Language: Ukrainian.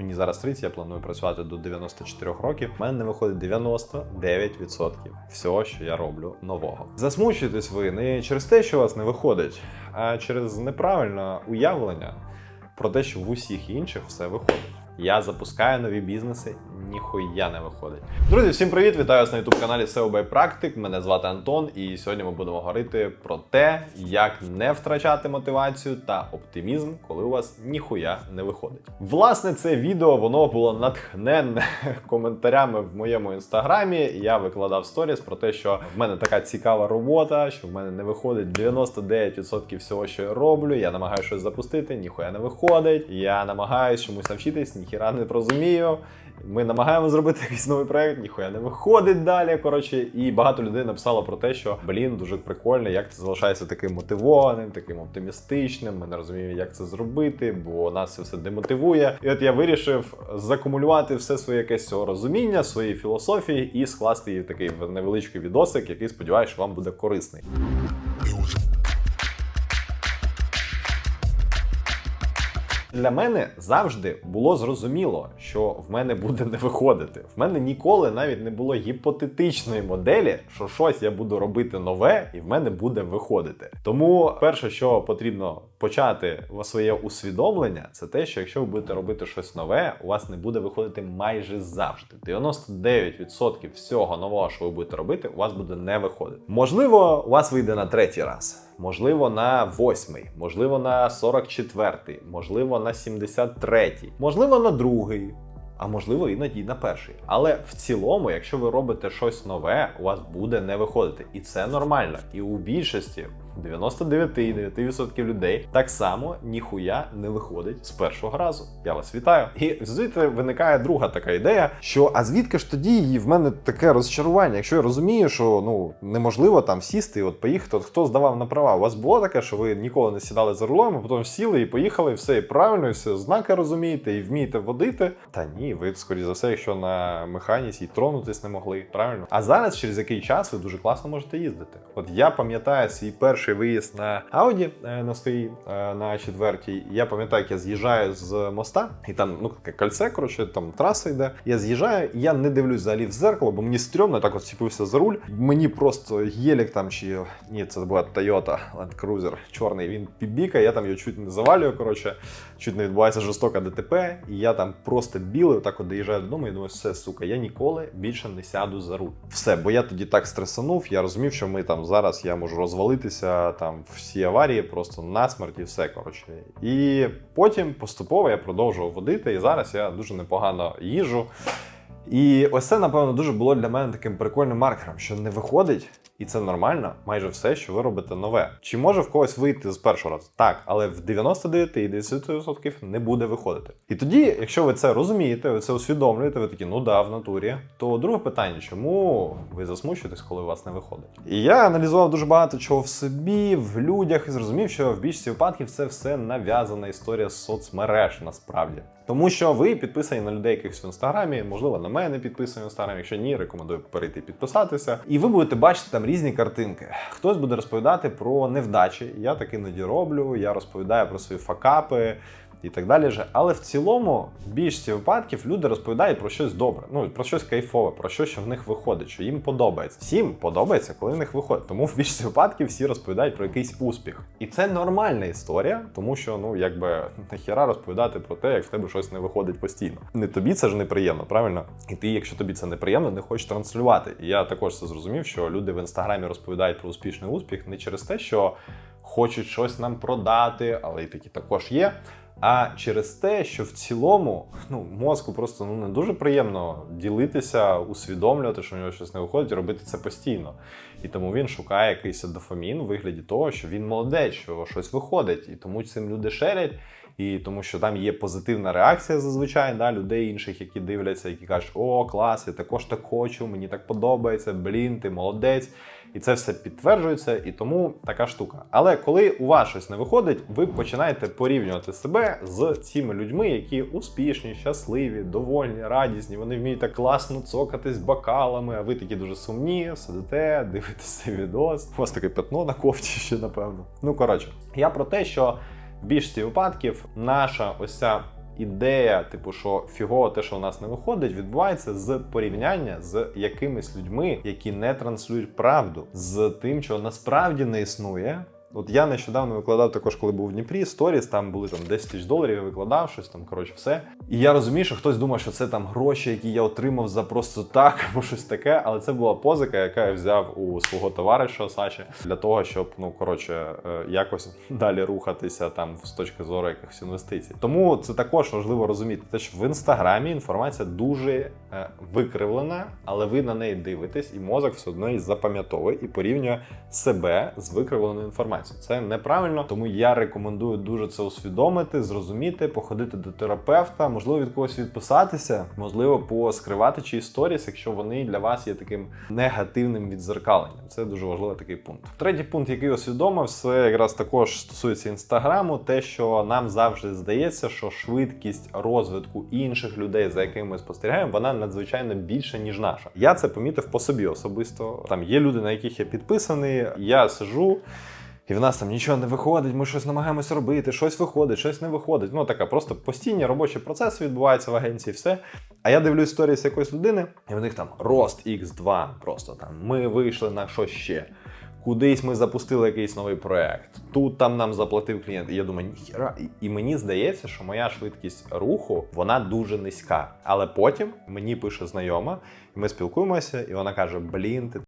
Мені зараз 30, я планую працювати до 94 років. У мене не виходить 99% всього, що я роблю нового. Засмучуєтесь ви не через те, що у вас не виходить, а через неправильне уявлення про те, що в усіх інших все виходить. Я запускаю нові бізнеси, ніхуя не виходить. Друзі, всім привіт! Вітаю вас на youtube каналі SEO by Practic. Мене звати Антон, і сьогодні ми будемо говорити про те, як не втрачати мотивацію та оптимізм, коли у вас ніхуя не виходить. Власне, це відео воно було натхненне коментарями в моєму інстаграмі. Я викладав сторіс про те, що в мене така цікава робота, що в мене не виходить 99% всього, що я роблю. Я намагаюся щось запустити, ніхуя не виходить. Я намагаюся чомусь навчитись, ніхіра не розумію. Ми намагаємося зробити якийсь новий проект, ніхуя не виходить далі. Коротше, і багато людей написало про те, що блін, дуже прикольно, як ти залишаєшся таким мотивованим, таким оптимістичним. Ми не розуміємо, як це зробити, бо нас це все демотивує. І от я вирішив закумулювати все своє якесь цього розуміння, свої філософії і скласти її в такий невеличкий відосик, який сподіваюся, вам буде корисний. Для мене завжди було зрозуміло, що в мене буде не виходити. В мене ніколи навіть не було гіпотетичної моделі, що щось я буду робити нове, і в мене буде виходити. Тому перше, що потрібно почати своє усвідомлення, це те, що якщо ви будете робити щось нове, у вас не буде виходити майже завжди. 99% всього нового, що ви будете робити, у вас буде не виходити. Можливо, у вас вийде на третій раз. Можливо, на восьмий, можливо, на 44-й, можливо, на 73-й, можливо, на другий, а можливо, іноді на перший. Але в цілому, якщо ви робите щось нове, у вас буде не виходити. І це нормально. І у більшості 99,9% людей так само ніхуя не виходить з першого разу. Я вас вітаю. І звідти виникає друга така ідея, що а звідки ж тоді і в мене таке розчарування? Якщо я розумію, що ну неможливо там сісти, і от поїхати, от хто здавав на права? У вас було таке, що ви ніколи не сідали за рулем, а потім сіли і поїхали, і все і правильно, і все знаки розумієте, і вмієте водити. Та ні, ви скоріше за все, якщо на механіці тронутись не могли, правильно? А зараз, через який час ви дуже класно можете їздити. От я пам'ятаю свій перший виїзд на Ауді е, на своїй е, на четвертій. Я пам'ятаю, як я з'їжджаю з моста, і там ну кольце, коротше, там траса йде. Я з'їжджаю, і я не дивлюсь взагалі в зеркало, бо мені стрьомно, так от вціпився за руль. Мені просто єлік там чи ні, це була Toyota Land Cruiser чорний. Він підбікає, я там його чуть не завалюю. Коротше, чуть не відбувається жорстока ДТП, і я там просто білий, так от доїжджаю додому. і думаю, все, сука, я ніколи більше не сяду за руль. Все, бо я тоді так стресанув. Я розумів, що ми там зараз я можу розвалитися там всі аварії, просто насмерть і все. Коротше. І потім поступово я продовжував водити, і зараз я дуже непогано їжу. І ось це, напевно, дуже було для мене таким прикольним маркером, що не виходить, і це нормально, майже все, що ви робите нове. Чи може в когось вийти з першого разу? Так, але в 99,10% не буде виходити. І тоді, якщо ви це розумієте, ви це усвідомлюєте, ви такі, ну да, в натурі, то друге питання, чому ви засмучуєтесь, коли у вас не виходить? І я аналізував дуже багато чого в собі, в людях, і зрозумів, що в більшості випадків це все нав'язана історія з соцмереж насправді. Тому що ви підписані на людей якихось в інстаграмі, можливо, на мене підписані в інстаграмі. Якщо ні, рекомендую перейти підписатися. І ви будете бачити там різні картинки. Хтось буде розповідати про невдачі. Я так іноді роблю. Я розповідаю про свої факапи. І так далі. же. Але в цілому, в більшості випадків люди розповідають про щось добре, ну про щось кайфове, про щось, що в них виходить, що їм подобається. Всім подобається, коли в них виходить. Тому в більшості випадків всі розповідають про якийсь успіх. І це нормальна історія, тому що ну якби нахіра розповідати про те, як в тебе щось не виходить постійно. Не тобі це ж неприємно, правильно? І ти, якщо тобі це неприємно, не хочеш транслювати. І я також це зрозумів, що люди в інстаграмі розповідають про успішний успіх не через те, що хочуть щось нам продати, але й такі також є. А через те, що в цілому ну, мозку просто ну, не дуже приємно ділитися, усвідомлювати, що в нього щось не виходить, робити це постійно. І тому він шукає якийсь дофамін у вигляді того, що він молодець, що щось виходить. І тому цим люди шерять, і тому що там є позитивна реакція зазвичай да, людей інших, які дивляться, які кажуть, о, клас, я також так хочу, мені так подобається, блін, ти молодець. І це все підтверджується, і тому така штука. Але коли у вас щось не виходить, ви починаєте порівнювати себе з цими людьми, які успішні, щасливі, довольні, радісні. Вони вміють так класно цокатись бокалами, а ви такі дуже сумні, сидите, дивитесь цей відос. У вас таке пятно на кофті ще, напевно. Ну коротше, я про те, що більшості випадків наша ось ця ідея, типу, що фігово те, що у нас не виходить, відбувається з порівняння з якимись людьми, які не транслюють правду, з тим, що насправді не існує. От я нещодавно викладав також, коли був в Дніпрі, сторіс, там були там 10 тисяч доларів, я викладав щось там, коротше, все. І я розумію, що хтось думає, що це там гроші, які я отримав за просто так, або щось таке. Але це була позика, яка я взяв у свого товариша Саші для того, щоб ну коротше е, якось далі рухатися там з точки зору якихось інвестицій. Тому це також важливо розуміти, те, що в інстаграмі інформація дуже е, викривлена, але ви на неї дивитесь, і мозок все одно її запам'ятовує і порівнює себе з викривленою інформацією. Це неправильно, тому я рекомендую дуже це усвідомити, зрозуміти, походити до терапевта, можливо, від когось відписатися, можливо, поскривати чиїсь сторіс, якщо вони для вас є таким негативним відзеркаленням. Це дуже важливий такий пункт. Третій пункт, який усвідомив, це якраз також стосується інстаграму, те, що нам завжди здається, що швидкість розвитку інших людей, за якими ми спостерігаємо, вона надзвичайно більша, ніж наша. Я це помітив по собі особисто. Там є люди, на яких я підписаний. Я сижу. І в нас там нічого не виходить, ми щось намагаємося робити, щось виходить, щось не виходить. Ну така просто постійні робочі процеси відбуваються в агенції, все. А я дивлюсь сторіс якоїсь людини, і в них там рост X2, просто там ми вийшли на що ще. Кудись ми запустили якийсь новий проект. Тут там нам заплатив клієнт. І я думаю, ніхіра. І мені здається, що моя швидкість руху вона дуже низька. Але потім мені пише знайома, і ми спілкуємося, і вона каже: Блін, ти